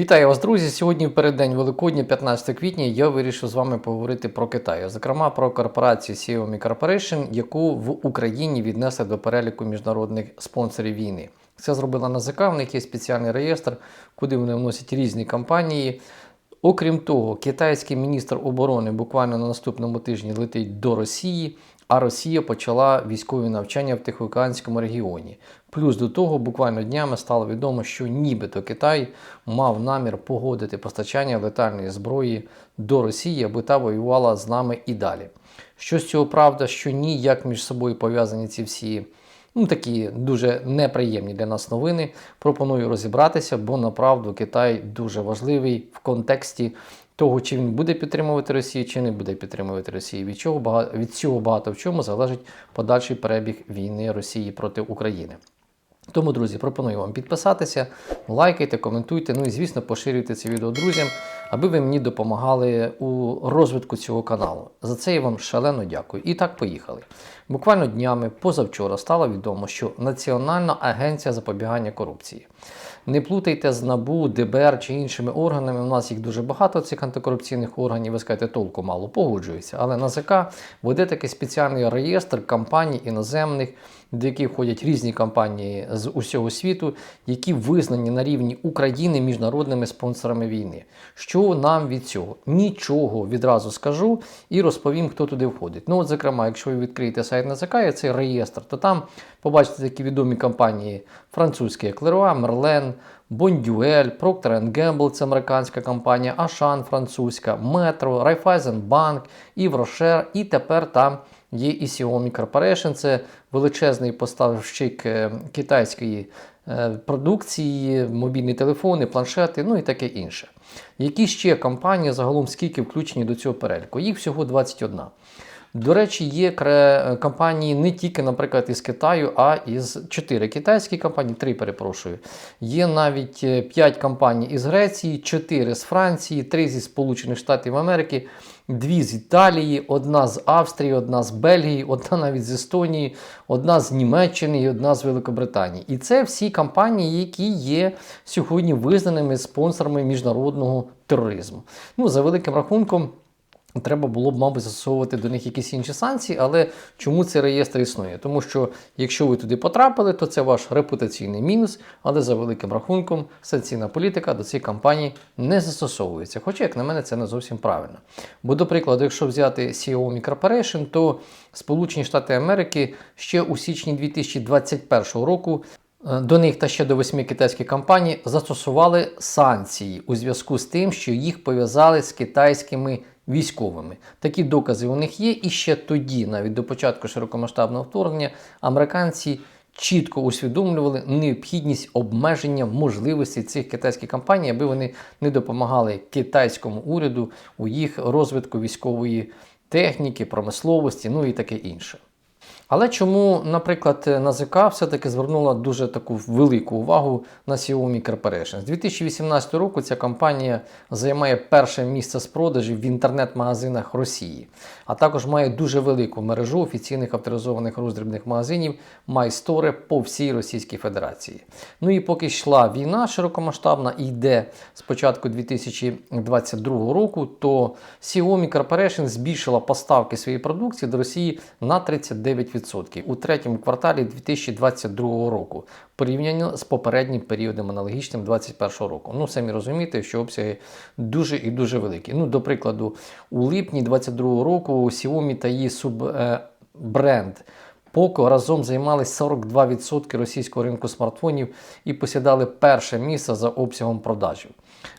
Вітаю вас, друзі! Сьогодні переддень Великодня, 15 квітня, я вирішив з вами поговорити про Китай, зокрема про корпорацію Xiaomi Corporation, яку в Україні віднесли до переліку міжнародних спонсорів війни. Це зробила НАЗК, в них є спеціальний реєстр, куди вони вносять різні компанії. Окрім того, китайський міністр оборони буквально на наступному тижні летить до Росії, а Росія почала військові навчання в Тихоокеанському регіоні. Плюс до того, буквально днями стало відомо, що нібито Китай мав намір погодити постачання летальної зброї до Росії, аби та воювала з нами і далі. Що з цього правда, що ні, як між собою пов'язані ці всі ну, такі дуже неприємні для нас новини. Пропоную розібратися, бо направду Китай дуже важливий в контексті того, чи він буде підтримувати Росію, чи не буде підтримувати Росію. Від чого багато від цього багато в чому залежить подальший перебіг війни Росії проти України. Тому, друзі, пропоную вам підписатися, лайкайте, коментуйте, ну і звісно, поширюйте це відео друзям, аби ви мені допомагали у розвитку цього каналу. За це я вам шалено дякую. І так, поїхали. Буквально днями позавчора стало відомо, що Національна агенція запобігання корупції. Не плутайте з НАБУ, ДБР чи іншими органами. У нас їх дуже багато, цих антикорупційних органів. Ви скажете, толку мало погоджується. Але НАЗК веде такий спеціальний реєстр компаній іноземних, до яких входять різні компанії з усього світу, які визнані на рівні України міжнародними спонсорами війни. Що нам від цього? Нічого відразу скажу і розповім, хто туди входить. Ну, от, зокрема, якщо ви відкриєте сайт НАЗК, і цей реєстр, то там побачите такі відомі компанії французькі, як Leroy, Merlin, Бондюель, Procter Gamble, це американська компанія, Ашан французька, Metro, Raiffeisenbank, Іврошер, і тепер там є і Xiaomi Corporation, це величезний поставщик е, китайської е, продукції, мобільні телефони, планшети, ну і таке інше. Які ще компанії загалом скільки включені до цього переліку? Їх всього 21. До речі, є компанії не тільки, наприклад, із Китаю, а із 4 китайські компанії, 3 перепрошую. Є навіть 5 компаній із Греції, 4 з Франції, 3 зі Сполучених Штатів Америки, 2 з Італії, одна з Австрії, одна з Бельгії, одна навіть з Естонії, одна з Німеччини і одна з Великобританії. І це всі компанії, які є сьогодні визнаними спонсорами міжнародного тероризму. Ну, за великим рахунком. Треба було б, мабуть, застосовувати до них якісь інші санкції, але чому цей реєстр існує? Тому що якщо ви туди потрапили, то це ваш репутаційний мінус, але за великим рахунком санкційна політика до цієї кампанії не застосовується. Хоча, як на мене, це не зовсім правильно. Бо, до прикладу, якщо взяти Xiaomi Corporation, то Сполучені Штати Америки ще у січні 2021 року. До них та ще до восьми китайських компаній застосували санкції у зв'язку з тим, що їх пов'язали з китайськими військовими. Такі докази у них є. І ще тоді, навіть до початку широкомасштабного вторгнення, американці чітко усвідомлювали необхідність обмеження можливостей цих китайських компаній, аби вони не допомагали китайському уряду у їх розвитку військової техніки, промисловості, ну і таке інше. Але чому, наприклад, НАЗК все-таки звернула дуже таку велику увагу на Xiaomi Corporation? З 2018 року ця компанія займає перше місце з продажів в інтернет-магазинах Росії, а також має дуже велику мережу офіційних авторизованих роздрібних магазинів MyStore по всій Російській Федерації. Ну і поки йшла війна широкомасштабна і йде з початку 2022 року, то Xiaomi Corporation збільшила поставки своєї продукції до Росії на 39% у третьому кварталі 2022 року, порівняно з попереднім періодом аналогічним 2021 року. Ну, самі розумієте, що обсяги дуже і дуже великі. Ну, До прикладу, у липні 2022 року Xiaomi та її суббренд Poco разом займали 42% російського ринку смартфонів і посідали перше місце за обсягом продажів.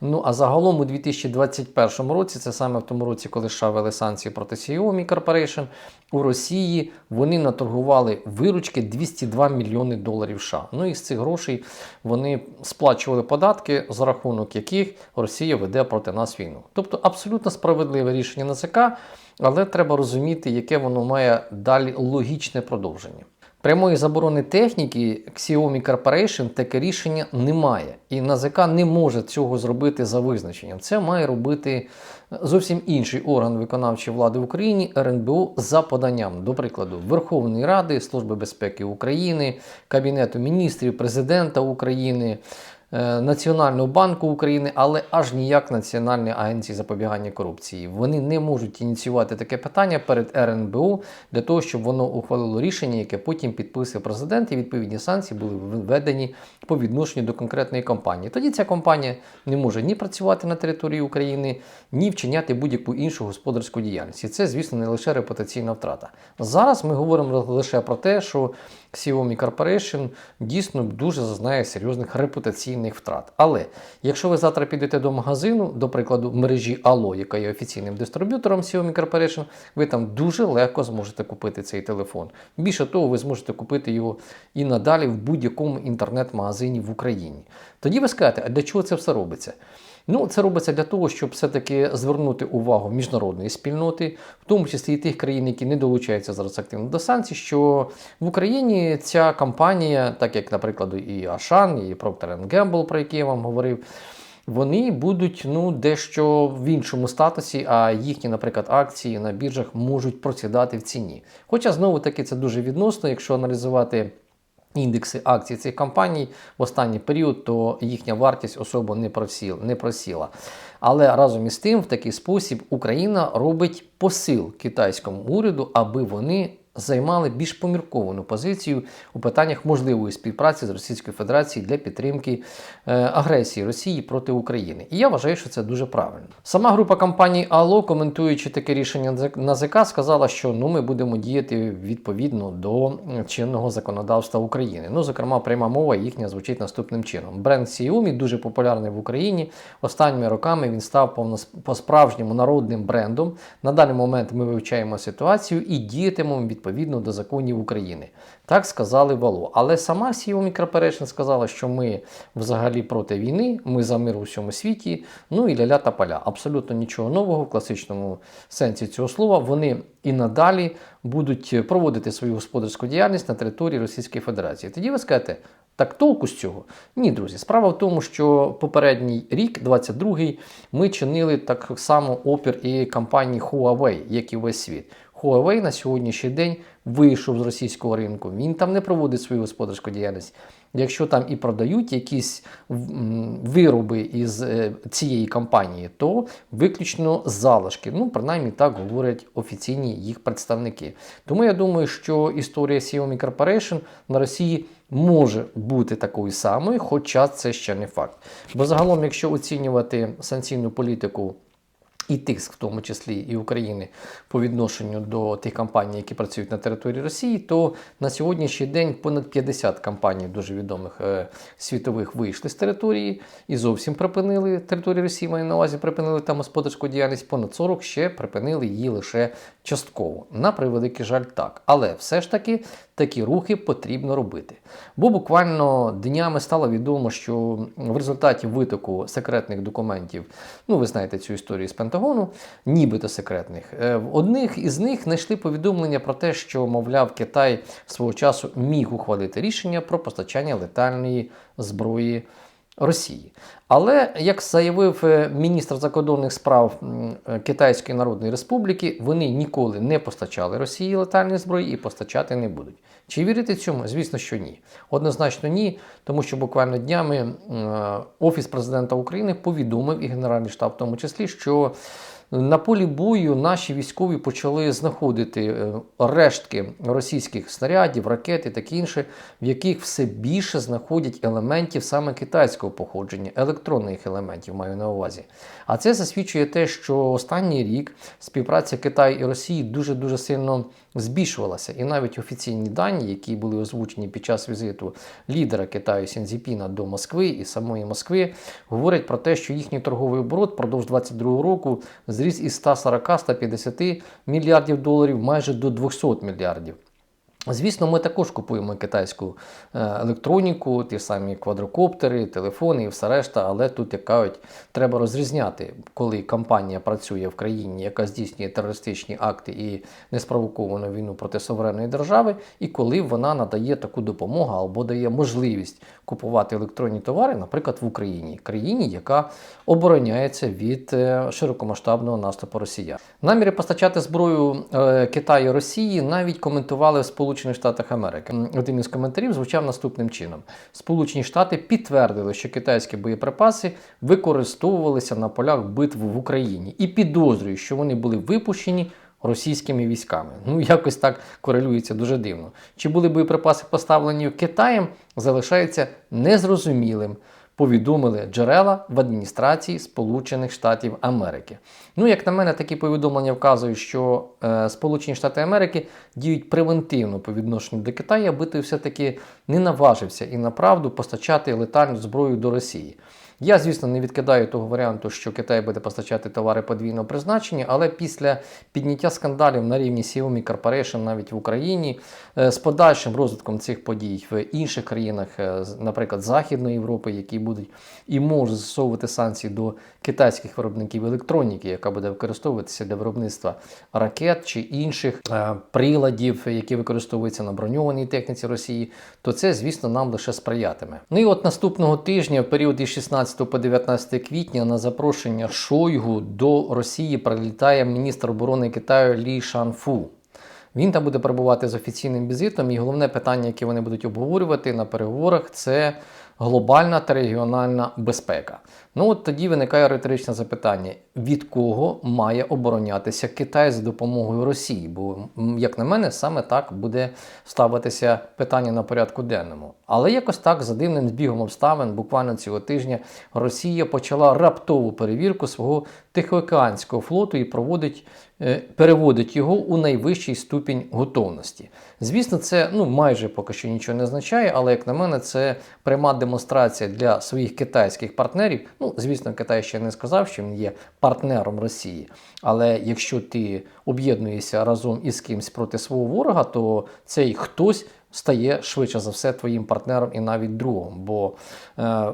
Ну а загалом у 2021 році, це саме в тому році, коли США ввели санкції проти Xiaomi Corporation, у Росії вони наторгували виручки 202 мільйони доларів США. Ну і з цих грошей вони сплачували податки, за рахунок яких Росія веде проти нас війну. Тобто абсолютно справедливе рішення НАЗК, але треба розуміти, яке воно має далі логічне продовження. Прямої заборони техніки Xiaomi Corporation таке рішення немає. І НАЗК не може цього зробити за визначенням. Це має робити зовсім інший орган виконавчої влади в Україні РНБО за поданням, до прикладу, Верховної Ради, Служби безпеки України, Кабінету міністрів, Президента України. Е, Національного банку України, але аж ніяк Національної агенції запобігання корупції. Вони не можуть ініціювати таке питання перед РНБО для того, щоб воно ухвалило рішення, яке потім підписує президент, і відповідні санкції були введені по відношенню до конкретної компанії. Тоді ця компанія не може ні працювати на території України, ні вчиняти будь-яку іншу господарську діяльність. І це, звісно, не лише репутаційна втрата. Зараз ми говоримо лише про те, що Xiaomi Corporation дійсно дуже зазнає серйозних репутаційних втрат. Але якщо ви завтра підете до магазину, до прикладу, мережі Allo, яка є офіційним дистриб'ютором Xiaomi Corporation, ви там дуже легко зможете купити цей телефон. Більше того, ви зможете купити його і надалі в будь-якому інтернет-магазині в Україні. Тоді ви скажете, а для чого це все робиться? Ну, це робиться для того, щоб все-таки звернути увагу міжнародної спільноти, в тому числі і тих країн, які не долучаються зараз активно до санкцій, що в Україні ця кампанія, так як, наприклад, і Ашан, і Procter Gamble, про які я вам говорив, вони будуть ну, дещо в іншому статусі, а їхні, наприклад, акції на біржах можуть просідати в ціні. Хоча знову таки це дуже відносно, якщо аналізувати. Індекси акцій цих компаній в останній період, то їхня вартість особо не просіла, не просіла. Але разом із тим, в такий спосіб Україна робить посил китайському уряду, аби вони займали більш помірковану позицію у питаннях можливої співпраці з Російською Федерацією для підтримки е, агресії Росії проти України. І я вважаю, що це дуже правильно. Сама група компаній Ало, коментуючи таке рішення НАЗК, сказала, що ну ми будемо діяти відповідно до чинного законодавства України. Ну, зокрема, пряма мова їхня звучить наступним чином. Бренд Xiaomi дуже популярний в Україні. Останніми роками він став по-справжньому народним брендом. На даний момент ми вивчаємо ситуацію і діятимемо відповідно до законів України. Так сказали Вало. Але сама Xiaomi Corporation сказала, що ми взагалі проти війни, ми за мир у всьому світі. Ну і ля-ля та поля. Абсолютно нічого нового в класичному сенсі цього слова. Вони і надалі будуть проводити свою господарську діяльність на території Російської Федерації. Тоді ви скажете, так толку з цього? Ні, друзі. Справа в тому, що попередній рік, 22-й, ми чинили так само опір і компанії Huawei, як і весь світ. Huawei на сьогоднішній день вийшов з російського ринку. Він там не проводить свою господарську діяльність. Якщо там і продають якісь вироби із е, цієї компанії, то виключно залишки. Ну, принаймні так говорять офіційні їх представники. Тому я думаю, що історія Xiaomi Corporation на Росії може бути такою самою, хоча це ще не факт. Бо загалом, якщо оцінювати санкційну політику і тиск, в тому числі і України, по відношенню до тих компаній, які працюють на території Росії, то на сьогоднішній день понад 50 компаній дуже відомих е, світових вийшли з території і зовсім припинили територію Росії, маю на увазі, припинили там господарську діяльність. Понад 40 ще припинили її лише частково. На превеликий жаль, так. Але все ж таки такі рухи потрібно робити. Бо буквально днями стало відомо, що в результаті витоку секретних документів, ну ви знаєте цю історію з Пентагону, нібито секретних, е, в одних із них знайшли повідомлення про те, що, мовляв, Китай свого часу міг ухвалити рішення про постачання летальної зброї. Росії. Але, як заявив е, міністр закордонних справ е, Китайської Народної Республіки, вони ніколи не постачали Росії летальної зброї і постачати не будуть. Чи вірити цьому? Звісно, що ні. Однозначно ні, тому що буквально днями е, Офіс президента України повідомив і Генеральний штаб, в тому числі, що на полі бою наші військові почали знаходити е, рештки російських снарядів, ракет і таке інше, в яких все більше знаходять елементів саме китайського походження, електронних елементів маю на увазі. А це засвідчує те, що останній рік співпраця Китаю і Росії дуже дуже сильно збільшувалася. І навіть офіційні дані, які були озвучені під час візиту лідера Китаю Сінзіпіна до Москви і самої Москви, говорять про те, що їхній торговий оборот впродовж 2022 року зріс із 140-150 мільярдів доларів майже до 200 мільярдів. Звісно, ми також купуємо китайську е, електроніку, ті самі квадрокоптери, телефони і все решта, але тут, як кажуть, треба розрізняти, коли компанія працює в країні, яка здійснює терористичні акти і неспровоковану війну проти суверенної держави, і коли вона надає таку допомогу або дає можливість купувати електронні товари, наприклад, в Україні, країні, яка обороняється від е, широкомасштабного наступу Росіян. Наміри постачати зброю е, Китаю Росії навіть коментували в Сполучених Сполучених Штатах Америки. Один із коментарів звучав наступним чином: Сполучені Штати підтвердили, що китайські боєприпаси використовувалися на полях битв в Україні і підозрюють, що вони були випущені. Російськими військами. Ну, якось так корелюється дуже дивно. Чи були боєприпаси поставлені Китаєм, залишається незрозумілим повідомили джерела в адміністрації Сполучених Штатів Америки. Ну, як на мене, такі повідомлення вказують, що е, Сполучені Штати Америки діють превентивно по відношенню до Китаю, аби той все-таки не наважився і на правду постачати летальну зброю до Росії. Я, звісно, не відкидаю того варіанту, що Китай буде постачати товари подвійного призначення, але після підняття скандалів на рівні Xiaomi Corporation навіть в Україні е, з подальшим розвитком цих подій в інших країнах, е, наприклад, Західної Європи, які будуть і можуть застосовувати санкції до китайських виробників електроніки, яка буде використовуватися для виробництва ракет чи інших е, приладів, які використовуються на броньованій техніці Росії, то це, звісно, нам лише сприятиме. Ну і от наступного тижня, в період із 16 по 19 квітня, на запрошення Шойгу до Росії прилітає міністр оборони Китаю Лі Шанфу. Він там буде перебувати з офіційним візитом, і головне питання, яке вони будуть обговорювати на переговорах, це глобальна та регіональна безпека. Ну от тоді виникає риторичне запитання: від кого має оборонятися Китай за допомогою Росії? Бо, як на мене, саме так буде ставитися питання на порядку денному. Але якось так, за дивним збігом обставин, буквально цього тижня Росія почала раптову перевірку свого Тихоокеанського флоту і проводить, е, переводить його у найвищий ступінь готовності. Звісно, це ну майже поки що нічого не означає, але як на мене, це пряма демонстрація для своїх китайських партнерів. Ну, звісно, Китай ще не сказав, що він є партнером Росії. Але якщо ти об'єднуєшся разом із кимсь проти свого ворога, то цей хтось стає швидше за все твоїм партнером і навіть другом. Бо е,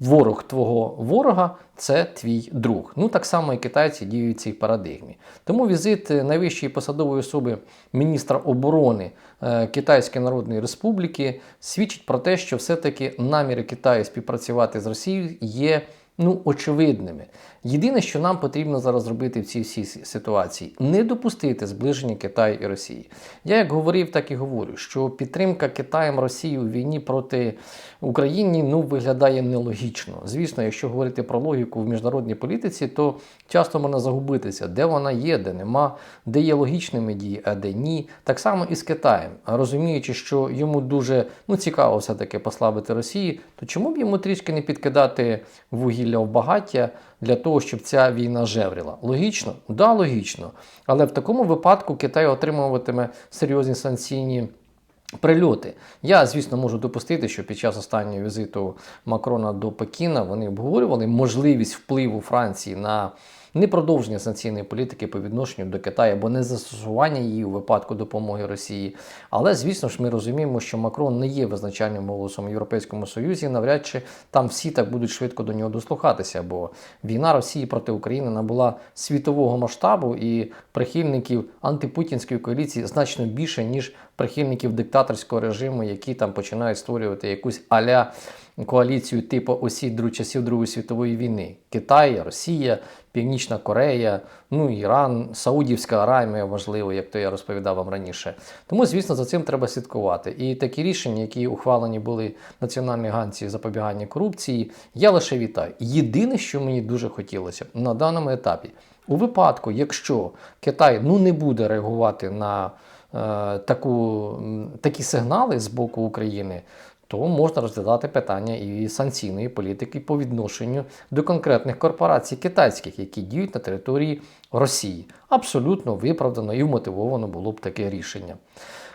ворог твого ворога це твій друг. Ну так само і китайці діють цій парадигмі. Тому візит е, найвищої посадової особи міністра оборони е, Китайської Народної Республіки свідчить про те, що все-таки наміри Китаю співпрацювати з Росією є ну, очевидними. Єдине, що нам потрібно зараз зробити в цій всій ситуації, не допустити зближення Китаю і Росії. Я як говорив, так і говорю, що підтримка Китаєм Росії у війні проти України ну, виглядає нелогічно. Звісно, якщо говорити про логіку в міжнародній політиці, то часто можна загубитися, де вона є, де нема, де є логічними дії, а де ні. Так само і з Китаєм. Розуміючи, що йому дуже ну, цікаво все-таки послабити Росії, то чому б йому трішки не підкидати вугілля в багаття для того, щоб ця війна жевріла? Логічно? Да, логічно. Але в такому випадку Китай отримуватиме серйозні санкційні. Прильоти. Я, звісно, можу допустити, що під час останнього візиту Макрона до Пекіна вони обговорювали можливість впливу Франції на непродовження санкційної політики по відношенню до Китаю або не застосування її у випадку допомоги Росії. Але, звісно ж, ми розуміємо, що Макрон не є визначальним голосом в Європейському Союзі. Навряд чи там всі так будуть швидко до нього дослухатися, бо війна Росії проти України набула світового масштабу і прихильників антипутінської коаліції значно більше, ніж прихильників диктаторського режиму, які там починають створювати якусь аля коаліцію типу осіб друг часів Другої світової війни: Китай, Росія, Північна Корея, ну Іран, Саудівська Аравія, можливо, як то я розповідав вам раніше. Тому, звісно, за цим треба слідкувати. І такі рішення, які ухвалені були Національній агенції запобігання корупції, я лише вітаю. Єдине, що мені дуже хотілося на даному етапі, у випадку, якщо Китай ну не буде реагувати на е, таку, такі сигнали з боку України, то можна розглядати питання і санкційної політики по відношенню до конкретних корпорацій китайських, які діють на території Росії. Абсолютно виправдано і вмотивовано було б таке рішення.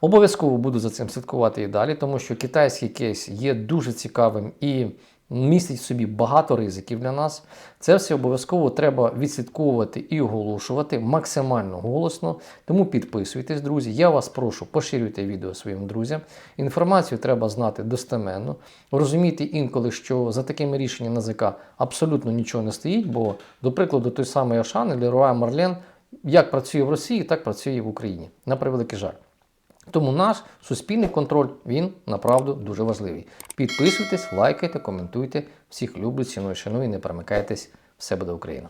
Обов'язково буду за цим слідкувати і далі, тому що китайський кейс є дуже цікавим і містить в собі багато ризиків для нас. Це все обов'язково треба відслідковувати і оголошувати максимально голосно. Тому підписуйтесь, друзі. Я вас прошу, поширюйте відео своїм друзям. Інформацію треба знати достеменно. Розуміти інколи, що за такими рішеннями НАЗК абсолютно нічого не стоїть, бо, до прикладу, той самий Ашан Леруа Марлен як працює в Росії, так працює і в Україні. На превеликий жаль. Тому наш суспільний контроль він направду дуже важливий. Підписуйтесь, лайкайте, коментуйте. Всіх люблю, ціную, шаную і не перемикайтесь. Все буде Україна!